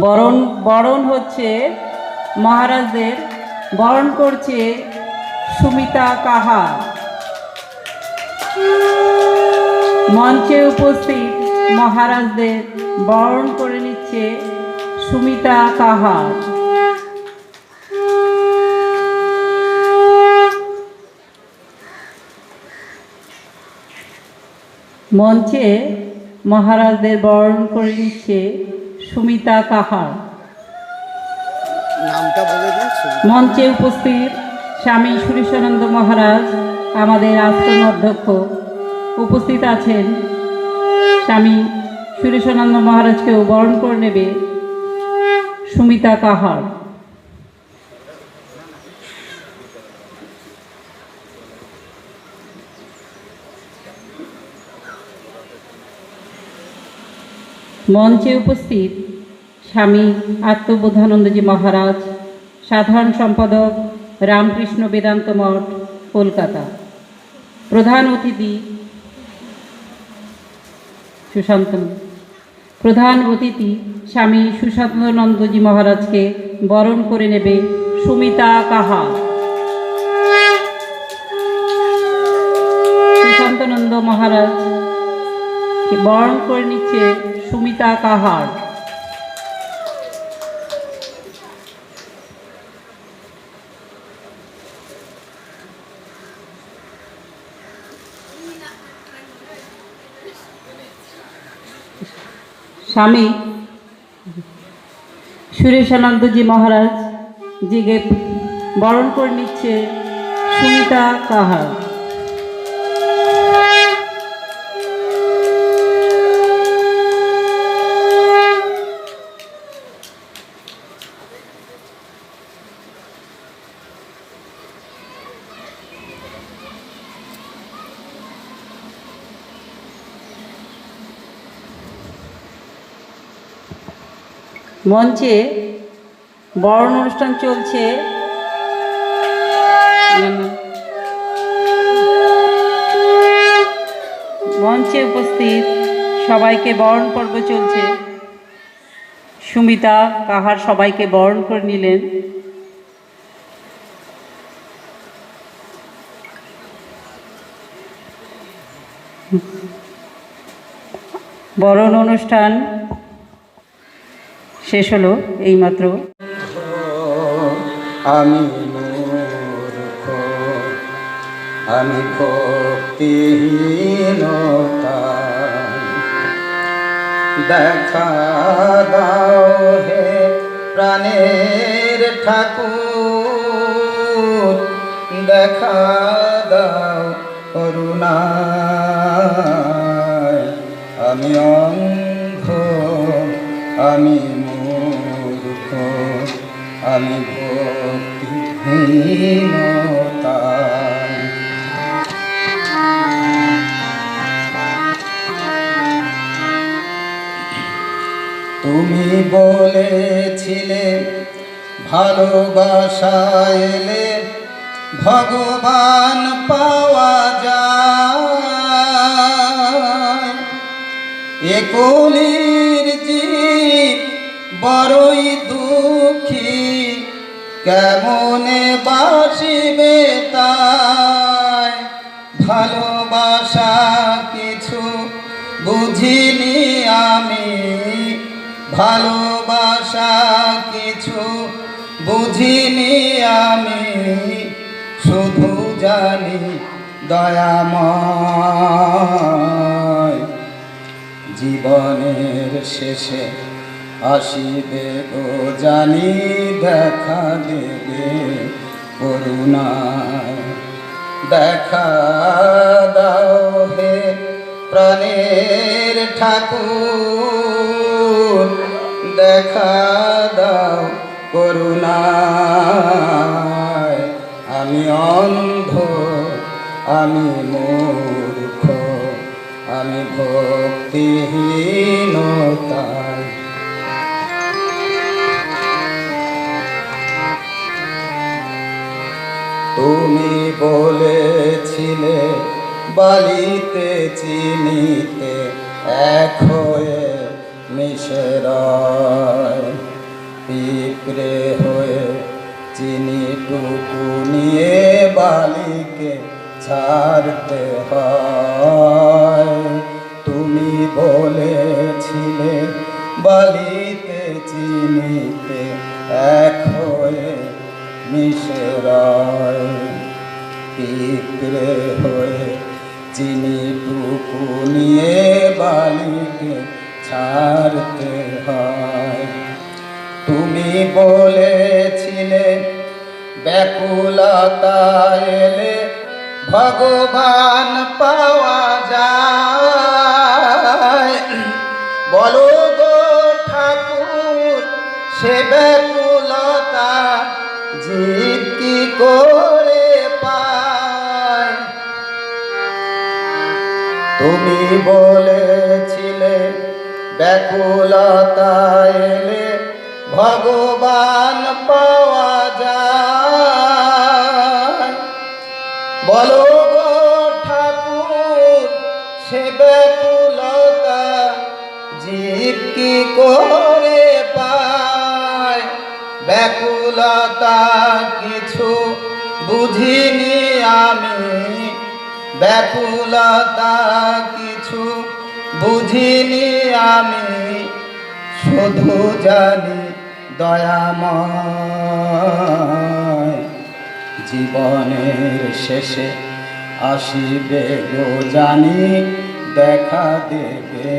বরণ বরণ হচ্ছে মহারাজদের বরণ করছে সুমিতা কাহা। মঞ্চে উপস্থিত মহারাজদের বরণ করে নিচ্ছে সুমিতা কাহার মঞ্চে মহারাজদের বরণ করে নিচ্ছে সুমিতা কাহার। মঞ্চে উপস্থিত স্বামী সুরেশানন্দ মহারাজ আমাদের আশ্রম অধ্যক্ষ উপস্থিত আছেন। স্বামী সুরেশানন্দ মহারাজকেও বরণ করে নেবে সুমিতা কাহার। মঞ্চে উপস্থিত স্বামী আত্মবোধানন্দজি মহারাজ, সাধারণ সম্পাদক রামকৃষ্ণ বেদান্ত মঠ, কলকাতা। প্রধান অতিথি সুশান্ত প্রধান অতিথি স্বামী সুশান্তনন্দজি মহারাজকে বরণ করে নেবে সুমিতা কাহা। সুশান্তনন্দ মহারাজ, বরণ করে নিচ্ছে সুমিতা কাহার? স্বামী সুরেশানন্দজি মহারাজ জিকে বরণ করে নিচ্ছে সুমিতা কাহার। মঞ্চে বরণ অনুষ্ঠান চলছে। মঞ্চে উপস্থিত সবাইকে বরণ পর্ব চলছে। সুমিতা, কাহার সবাইকে বরণ করে নিলেন। বরণ অনুষ্ঠান শেষ হলো এইমাত্র। আমি আমি দেখা দাও হে প্রাণের ঠাকুর, দেখা দাও করুণায়। আমি অন্ধ, আমি আমি ভক্তিহীনতায় তুমি বলেছিলে ভালোবাসা এলে ভগবান পাওয়া যায়। একলির জীব কেমনে বাসিবে তাই? ভালোবাসা কিছু বুঝিনি আমি। ভালোবাসা কিছু বুঝিনি আমি। শুধু জানি দয়াময়। জীবনের শেষে আসিবে গো জানি দেখা দেবে করুণায় দেখা দাও হে প্রাণের ঠাকুর, দেখা দাও করুণা আমি অন্ধ, আমি মূর্খ, আমি ভক্তিহীনতায় তুমি বলেছিলে বালিতে চিনিতে এক হয়ে মিশে রয়। পিঁপড়ে হয়ে চিনিটুকু নিয়ে বালিকে ছাড়তে হয়। তুমি বলেছিলে বালিতে চিনিতে এক হয়ে মিশে পিঁপড়ে হয়ে চিনিটুকু নিয়ে বালিকে ছাড়তে হয়। তুমি বলেছিলে, ব্যাকুলতা এলে ভগবান পাওয়া যায়। বলো গো ঠাকুর, সে ব্যাকুলতা জীব কি করে? তুমি বলেছিলে ব্যাকুলতা এলে ভগবান পাওয়া যায়। বলো ঠাকুর সে ব্যাকুলতা জীব কি করে পায়? ব্যাকুলতা কিছু বুঝিনি আমি। ব্যাকুলতা কিছু বুঝিনি আমি, শুধু জানি দয়াময়। জীবনের শেষে আসিবে গো জানি, দেখা দেবে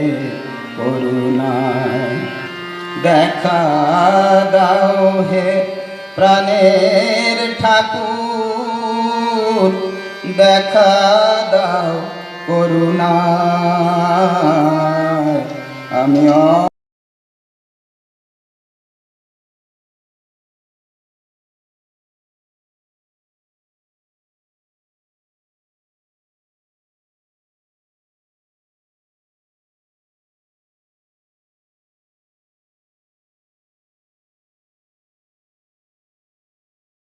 করুণায়। দেখা দাও হে প্রাণের ঠাকুর দেখা দাও করুণা আমি